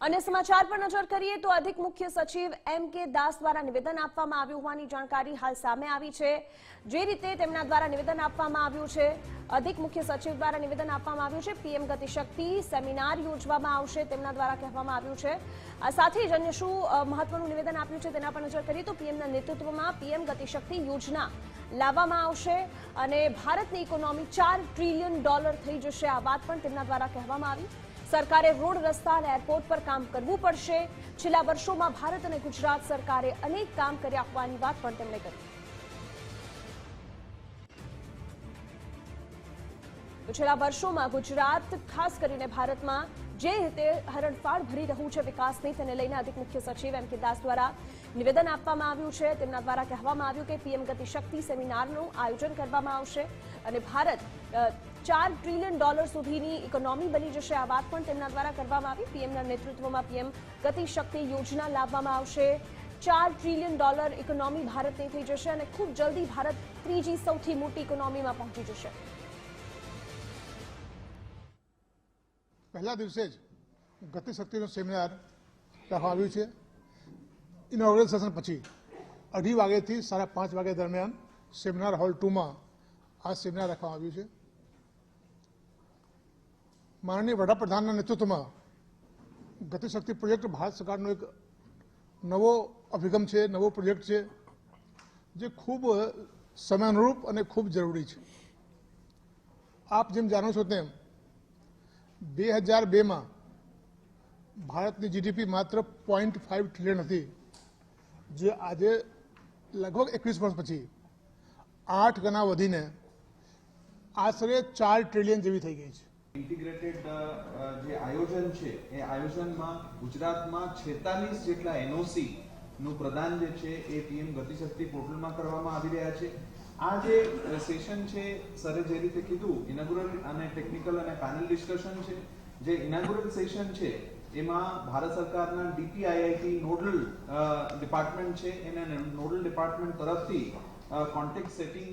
અને સમાચાર પર નજર કરીએ તો અધિક મુખ્ય સચિવ એમ કે દાસ દ્વારા નિવેદન આપવામાં આવ્યું હોવાની જાણકારી હાલ સામે આવી છે. જે રીતે તેમના દ્વારા નિવેદન આપવામાં આવ્યું છે, અધિક મુખ્ય સચિવ દ્વારા નિવેદન આપવામાં આવ્યું છે, પીએમ ગતિશક્તિ સેમિનાર યોજવામાં આવશે તેમના દ્વારા કહેવામાં આવ્યું છે. સાથે જ અન્ય શું મહત્વનું નિવેદન આપ્યું છે તેના પર નજર કરીએ તો પીએમના નેતૃત્વમાં પીએમ ગતિશક્તિ યોજના લાવવામાં આવશે અને ભારતની ઇકોનોમી ચાર ટ્રિલિયન ડોલર થઈ જશે આ વાત પણ તેમના દ્વારા કહેવામાં આવી. સરકારે રોડ રસ્તા અને એરપોર્ટ પર કામ કરવું પડશે. છેલ્લા વર્ષોમાં ભારત અને ગુજરાત સરકારે અનેક કામ કરી આપવાની વાત પણ તેમણે કરી. છેલ્લા વર્ષોમાં ગુજરાત, ખાસ કરીને ભારતમાં, જે રીતે હરણફાળ ભરી રહ્યું છે વિકાસની, તેને લઈને અધિક મુખ્ય સચિવ એમ કે દાસ દ્વારા નિવેદન આપવામાં આવ્યું છે. તેમના દ્વારા કહેવામાં આવ્યું કે પીએમ ગતિશક્તિ સેમિનારનું આયોજન કરવામાં આવશે. અને ભારત ચાર ટ્રિલિયન ડોલર સુધીની ઇકોનોમી બની જશે. આ વાત પણ તેમના દ્વારા કરવામાં આવી. પીએમના નેતૃત્વમાં પીએમ ગતિશક્તિ યોજના લાવવામાં આવશે. ચાર ટ્રિલિયન ડોલર ઇકોનોમી ભારતની થઈ જશે અને ખૂબ જલ્દી ભારત ત્રીજી સૌથી મોટી ઇકોનોમીમાં પહોંચી જશે. પહેલા દિવસે જ ગતિશક્તિનો સેમિનાર રાખવામાં આવ્યું છે. ઇનોગ્રેલ સેશન પછી અઢી વાગ્યાથી સાડા પાંચ વાગ્યા દરમિયાન સેમિનાર હોલ ટુમાં આ સેમિનાર રાખવામાં આવ્યું છે. માનનીય વડાપ્રધાનના નેતૃત્વમાં ગતિશક્તિ પ્રોજેક્ટ ભારત સરકારનો એક નવો અભિગમ છે, નવો પ્રોજેક્ટ છે, જે ખૂબ સમયાનુરૂપ અને ખૂબ જરૂરી છે. આપ જેમ જાણો છો તેમ બે હજાર બેમાં ભારતની જીડીપી માત્ર પોઈન્ટ ફાઇવ ટ્રિલિયન હતી, જે આજે લગભગ એકવીસ વર્ષ પછી આઠ ગણા વધીને આશરે ચાર ટ્રિલિયન જેવી થઈ ગઈ છે. ઇન્ટિગ્રેટેડ જે આયોજન છે, એ આયોજનમાં ગુજરાતમાં છેતાલીસ જેટલા એનઓસી નું પ્રદાન જે છે, એ પીએમ ગતિશક્તિ પોર્ટલમાં કરવામાં આવી રહ્યા છે. આ જે સેશન છે, સરે જે રીતે કીધું ઇનાગ્યુરલ અને ટેકનિકલ અને પેનલ ડિસ્કશન છે, જે ઇનાગ્યુરલ સેશન છે, એમાં ભારત સરકારના ડીપીઆઈઆઈટી નોડલ ડિપાર્ટમેન્ટ છે, એના નોડલ ડિપાર્ટમેન્ટ તરફથી કોન્ટેક્ટ સેટિંગ